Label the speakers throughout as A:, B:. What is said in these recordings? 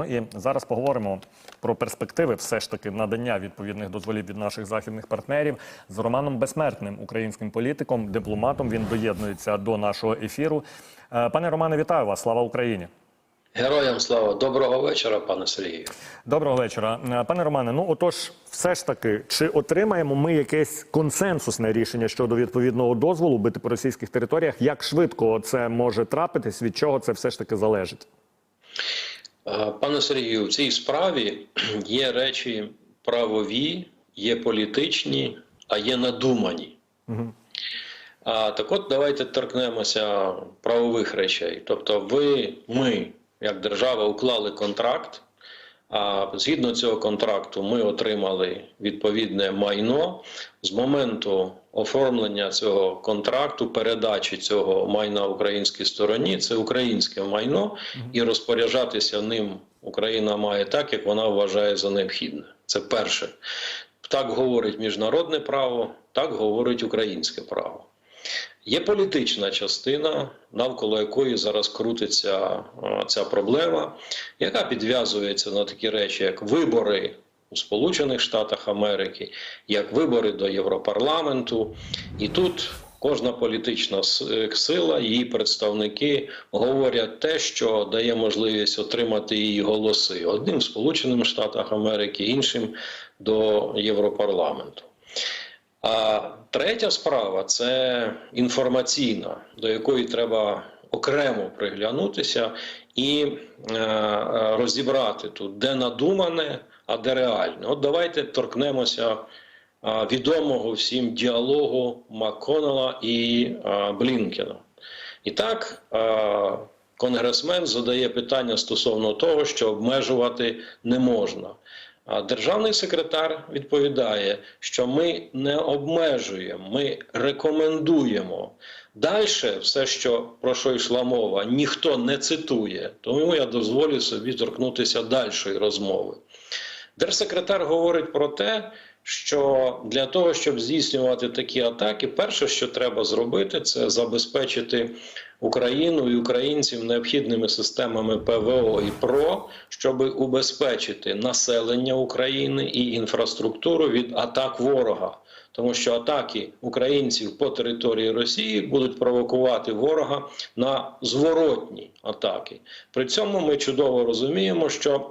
A: Ну І зараз поговоримо про перспективи все ж таки надання відповідних дозволів від наших західних партнерів з Романом Безсмертним, українським політиком, дипломатом. Він доєднується до нашого ефіру. Е, Пане Романе, вітаю вас! Слава Україні!
B: Героям слава доброго вечора, пане Сергію.
A: Доброго вечора, Е, пане Романе. Ну отож, все ж таки, чи отримаємо ми якесь консенсусне рішення щодо відповідного дозволу бити по російських територіях? Як швидко це може трапитись? Від чого це все ж таки залежить?
B: Е, Пане Сергію, в цій справі є речі правові, є політичні, а є надумані.
A: Угу.
B: А так от давайте торкнемося правових речей. Тобто, ви, ми, як держава, уклали контракт. А згідно цього контракту, ми отримали відповідне майно з моменту оформлення цього контракту, передачі цього майна українській стороні. Це українське майно, і розпоряджатися ним Україна має так, як вона вважає за необхідне. Це перше. Так говорить міжнародне право, так говорить українське право. Є політична частина, навколо якої зараз крутиться ця проблема, яка підв'язується на такі речі, як вибори у Сполучених Штатах Америки, як вибори до Європарламенту. І тут кожна політична сила, її представники говорять те, що дає можливість отримати її голоси одним Сполучених Штатах Америки, іншим до Європарламенту. А третя справа це інформаційна, до якої треба окремо приглянутися і е, розібрати тут, де надумане, а де реальне. От давайте торкнемося е, відомого всім діалогу Макконнелла і е, Блінкена. І так, е, конгресмен задає питання стосовно того, що обмежувати не можна. Державний секретар відповідає, що ми не обмежуємо, ми рекомендуємо. Далі все, що про що йшла мова, ніхто не цитує, тому я дозволю собі торкнутися дальшої розмови. Держсекретар говорить про те, що для того, щоб здійснювати такі атаки, перше, що треба зробити, це забезпечити Україну і українців необхідними системами ПВО і ПРО, щоб убезпечити населення України і інфраструктуру від атак ворога. Тому що атаки українців по території Росії будуть провокувати ворога на зворотні атаки. При цьому ми чудово розуміємо, що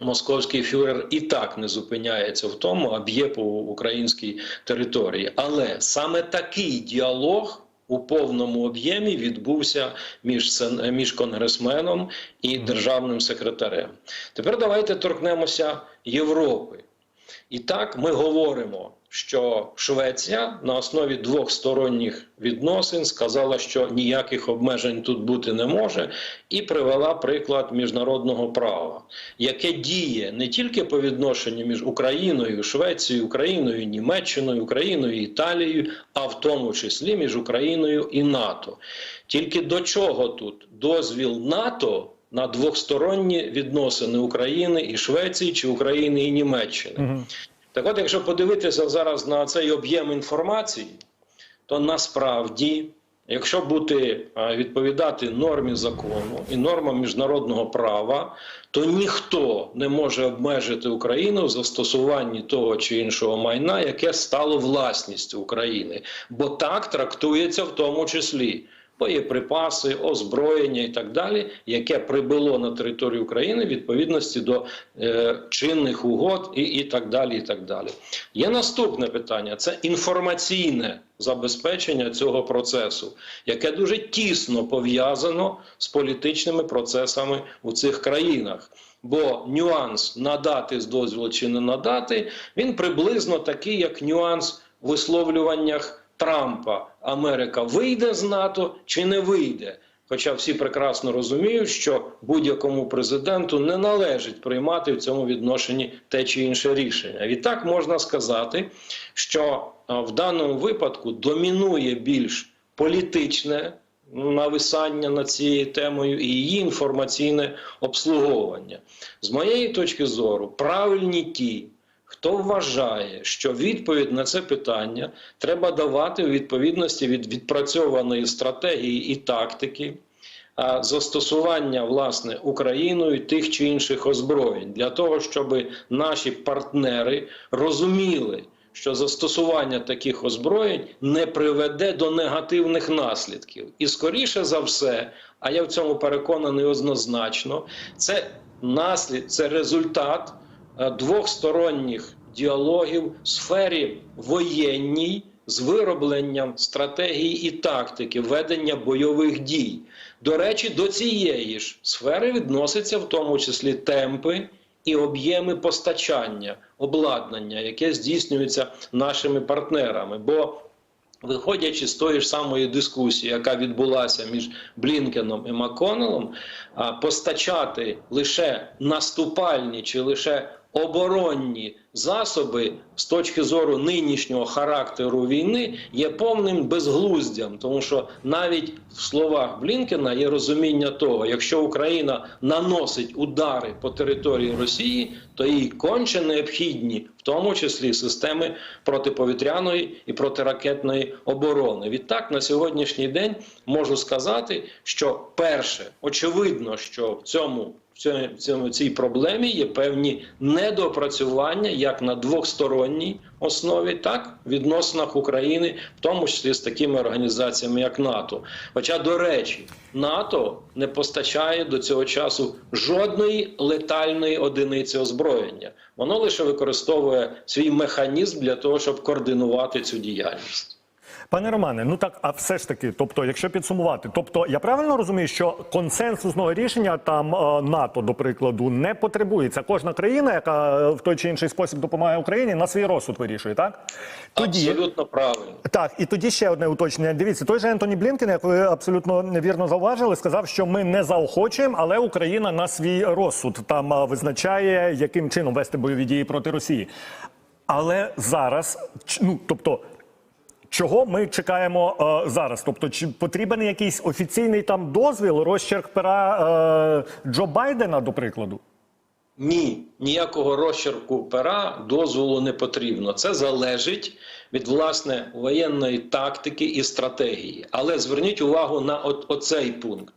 B: Московський фюрер і так не зупиняється в тому, а б'є по українській території. Але саме такий діалог у повному об'ємі відбувся між між конгресменом і державним секретарем. Тепер давайте торкнемося Європи. І так ми говоримо, що Швеція на основі двохсторонніх відносин сказала, що ніяких обмежень тут бути не може, і привела приклад міжнародного права, яке діє не тільки по відношенню між Україною, Швецією, Україною, Німеччиною, Україною, Італією, а в тому числі між Україною і НАТО. Тільки до чого тут дозвіл НАТО на двохсторонні відносини України і Швеції чи України і Німеччини?
A: Угу.
B: Так от, якщо подивитися зараз на цей об'єм інформації, то насправді, якщо бути відповідати нормі закону і нормам міжнародного права, то ніхто не може обмежити Україну в застосуванні того чи іншого майна, яке стало власністю України, бо так трактується в тому числі. Боєприпаси, озброєння і так далі, яке прибуло на територію України в відповідності до е, чинних угод і, і так далі. і так далі. Є наступне питання: це інформаційне забезпечення цього процесу, яке дуже тісно пов'язано з політичними процесами у цих країнах. Бо нюанс надати з дозволу чи не надати, він приблизно такий, як нюанс в висловлюваннях Трампа. Америка вийде з НАТО чи не вийде. Хоча всі прекрасно розуміють, що будь-якому президенту не належить приймати в цьому відношенні те чи інше рішення. Відтак можна сказати, що в даному випадку домінує більш політичне нависання над цією темою і її інформаційне обслуговування. З моєї точки зору, правильні ті. Хто вважає, що відповідь на це питання треба давати у відповідності від відпрацьованої стратегії і тактики, а, застосування власне Україною тих чи інших озброєнь для того, щоб наші партнери розуміли, що застосування таких озброєнь не приведе до негативних наслідків, і скоріше за все, а я в цьому переконаний однозначно, це наслід, це результат двохсторонніх діалогів в сфері воєнній з виробленням стратегії і тактики ведення бойових дій. До речі, до цієї ж сфери відносяться в тому числі темпи і об'єми постачання обладнання, яке здійснюється нашими партнерами. Бо Виходячи з тої ж самої дискусії, яка відбулася між Блінкеном і Маконелом, постачати лише наступальні чи лише оборонні засоби з точки зору нинішнього характеру війни є повним безглуздям, тому що навіть в словах Блінкена є розуміння того, якщо Україна наносить удари по території Росії, то їй конче необхідні, в тому числі системи протиповітряної і протиракетної оборони. Відтак на сьогоднішній день можу сказати, що перше очевидно, що в цьому в цьому- цій проблемі є певні недопрацювання як на двосторонній основі, так в відносинах України, в тому числі з такими організаціями, як НАТО. Хоча, до речі, НАТО не постачає до цього часу жодної летальної одиниці озброєння. Воно лише використовує свій механізм для того, щоб координувати цю діяльність.
A: Пане Романе, ну так, а все ж таки, тобто, якщо підсумувати, тобто я правильно розумію, що консенсусного рішення там е, НАТО, до прикладу, не потребується. Кожна країна, яка е, в той чи інший спосіб допомагає Україні, на свій розсуд вирішує, так?
B: Абсолютно правильно.
A: Так, і тоді ще одне уточнення. Дивіться, той же Ентоні Блінкен, як ви абсолютно вірно зауважили, сказав, що ми не заохочуємо, але Україна на свій розсуд там а, визначає, яким чином вести бойові дії проти Росії. Але зараз, ч- ну тобто. Чого ми чекаємо е, зараз? Тобто, чи потрібен якийсь офіційний там дозвіл, розчерк пера е, Джо Байдена, до прикладу?
B: Ні, ніякого розчерку пера дозволу не потрібно. Це залежить від власне воєнної тактики і стратегії. Але зверніть увагу на от, оцей пункт.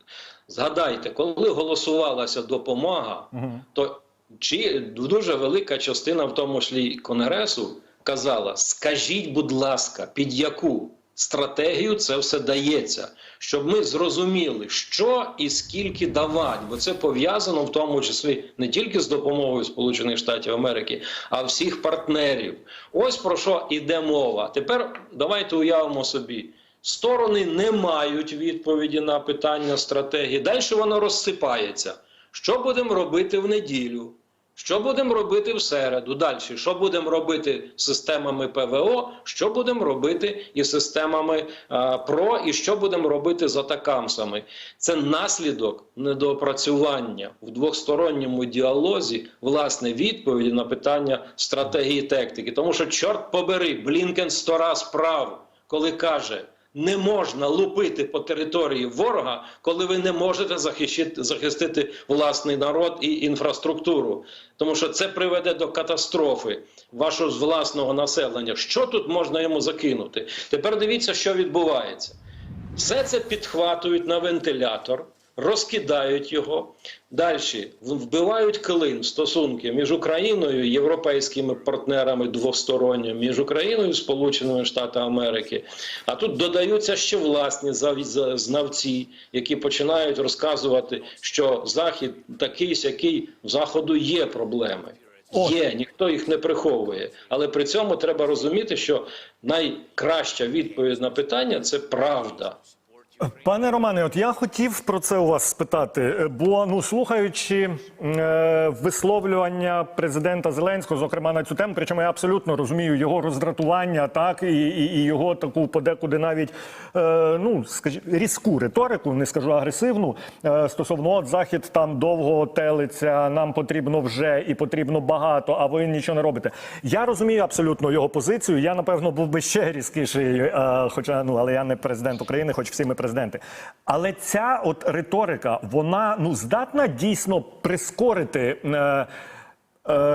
B: Згадайте, коли голосувалася допомога, то чи дуже велика частина, в тому числі конгресу, казала: скажіть, будь ласка, під яку стратегію це все дається, щоб ми зрозуміли, що і скільки давати, бо це пов'язано в тому числі не тільки з допомогою Сполучених Штатів Америки, а всіх партнерів. Ось про що йде мова. Тепер давайте уявимо собі. Сторони не мають відповіді на питання стратегії. Далі воно розсипається. Що будемо робити в неділю? Що будемо робити в середу? Далі, що будемо робити з системами ПВО, що будемо робити із системами а, ПРО, і що будемо робити з атакамсами? Це наслідок недоопрацювання в двосторонньому діалозі власне відповіді на питання стратегії тактики. Тому що, чорт побери, Блінкен сто раз прав, коли каже. Не можна лупити по території ворога, коли ви не можете захищити, захистити власний народ і інфраструктуру, тому що це приведе до катастрофи вашого власного населення. Що тут можна йому закинути? Тепер дивіться, що відбувається. Все це підхватують на вентилятор, розкидають його. Далі вбивають клин стосунки між Україною і європейськими партнерами двосторонніми, між Україною і Сполученими Штатами Америки. А тут додаються ще власні знавці, які починають розказувати, що Захід такий сякий в Заходу є проблеми. Є, ніхто їх не приховує. Але при цьому треба розуміти, що найкраща відповідь на питання це правда.
A: Пане Романе, от я хотів про це у вас спитати, бо ну слухаючи е, висловлювання президента Зеленського, зокрема на цю тему, причому я абсолютно розумію його роздратування, так і, і, і його таку подекуди навіть е, ну скажі, різку риторику, не скажу агресивну. Е, стосовно от захід там довго телиться, нам потрібно вже і потрібно багато, а ви нічого не робите. Я розумію абсолютно його позицію. Я напевно був би ще різкіший, е, хоча ну але я не президент України, хоч всі ми президенти. Але ця от риторика, вона ну здатна дійсно прискорити. Е, е,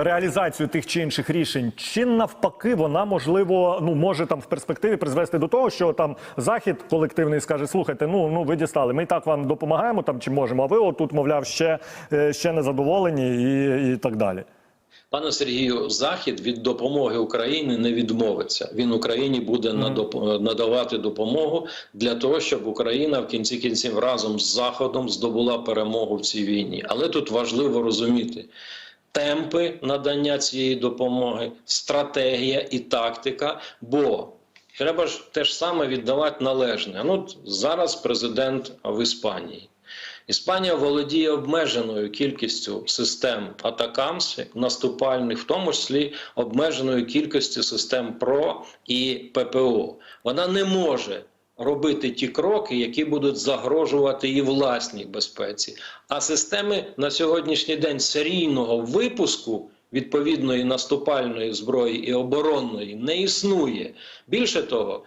A: реалізацію тих чи інших рішень, чи навпаки, вона можливо ну може там в перспективі призвести до того, що там захід колективний скаже: слухайте, ну ну ви дістали, ми так вам допомагаємо там чи можемо. А ви отут, мовляв, ще, е, ще не задоволені і, і так далі.
B: Пане Сергію, Захід від допомоги Україні не відмовиться. Він Україні буде надавати допомогу для того, щоб Україна в кінці кінців разом з Заходом здобула перемогу в цій війні. Але тут важливо розуміти. Темпи надання цієї допомоги, стратегія і тактика. Бо треба ж те ж саме віддавати належне. Ну зараз президент в Іспанії. Іспанія володіє обмеженою кількістю систем Атакамс наступальних, в тому числі обмеженою кількістю систем ПРО і ППО. Вона не може робити ті кроки, які будуть загрожувати її власній безпеці. А системи на сьогоднішній день серійного випуску. Відповідної наступальної зброї і оборонної не існує. Більше того,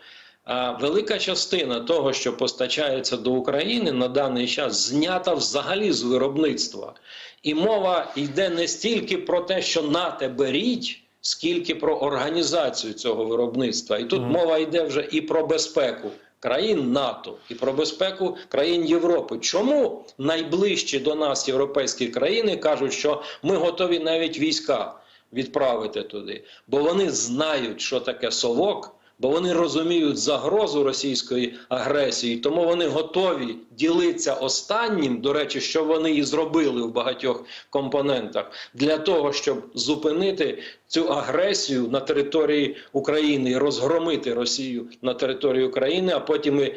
B: велика частина того, що постачається до України на даний час, знята взагалі з виробництва. І мова йде не стільки про те, що нате беріть, скільки про організацію цього виробництва. І тут мова йде вже і про безпеку. Країн НАТО і про безпеку країн Європи. Чому найближчі до нас європейські країни кажуть, що ми готові навіть війська відправити туди? Бо вони знають, що таке совок, бо вони розуміють загрозу російської агресії, тому вони готові ділитися останнім, до речі, що вони і зробили в багатьох компонентах, для того, щоб зупинити цю агресію на території України розгромити Росію на території України, а потім і е,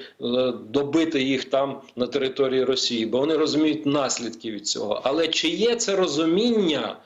B: добити їх там на території Росії, бо вони розуміють наслідки від цього. Але чи є це розуміння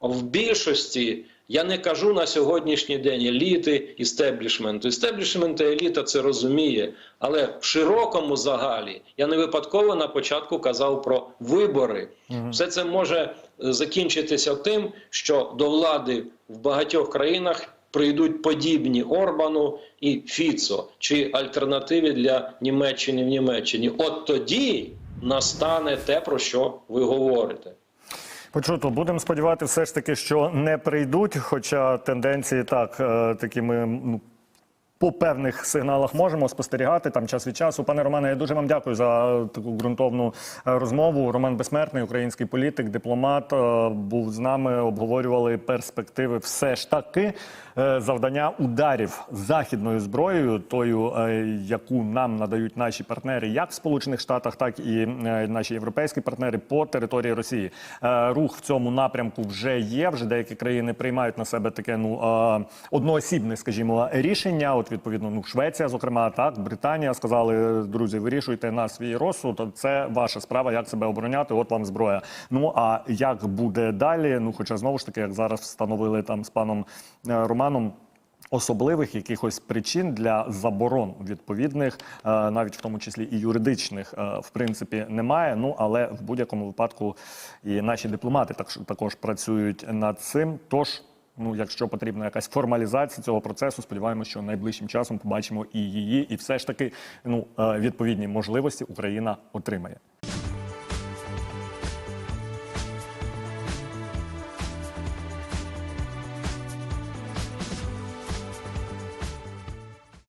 B: в більшості? Я не кажу на сьогоднішній день еліти істеблішменту. Істеблішмент і еліта це розуміє, але в широкому загалі я не випадково на початку казав про вибори. Все це може е, закінчитися тим, що до влади в багатьох країнах прийдуть подібні Орбану і Фіцо чи альтернативи для Німеччини в Німеччині. От тоді настане те, про що ви говорите.
A: Почуто, будемо сподіватися, все ж таки, що не прийдуть. Хоча тенденції так такі ми. ну. По певних сигналах можемо спостерігати там час від часу. Пане Романе, я дуже вам дякую за таку ґрунтовну е, розмову. Роман Безсмертний, український політик, дипломат, е, був з нами. Обговорювали перспективи. Все ж таки е, завдання ударів західною зброєю, тою, яку нам надають наші партнери, як в Сполучених Штатах, так і наші європейські партнери по території Росії. Рух в цьому напрямку вже є. Вже деякі країни приймають на себе таке ну одноосібне, скажімо, рішення. От відповідно, ну Швеція, зокрема, так Британія сказали, друзі, вирішуйте на свій розсуд. Це ваша справа, як себе обороняти. От вам зброя. Ну а як буде далі? Ну, хоча знову ж таки, як зараз встановили там з паном е, Романом. Особливих якихось причин для заборон відповідних, е, навіть в тому числі і юридичних, е, в принципі, немає. Ну але в будь-якому випадку і наші дипломати також працюють над цим. Тож, ну якщо потрібна якась формалізація цього процесу, сподіваємося, що найближчим часом побачимо і її, і все ж таки ну е, відповідні можливості Україна отримає.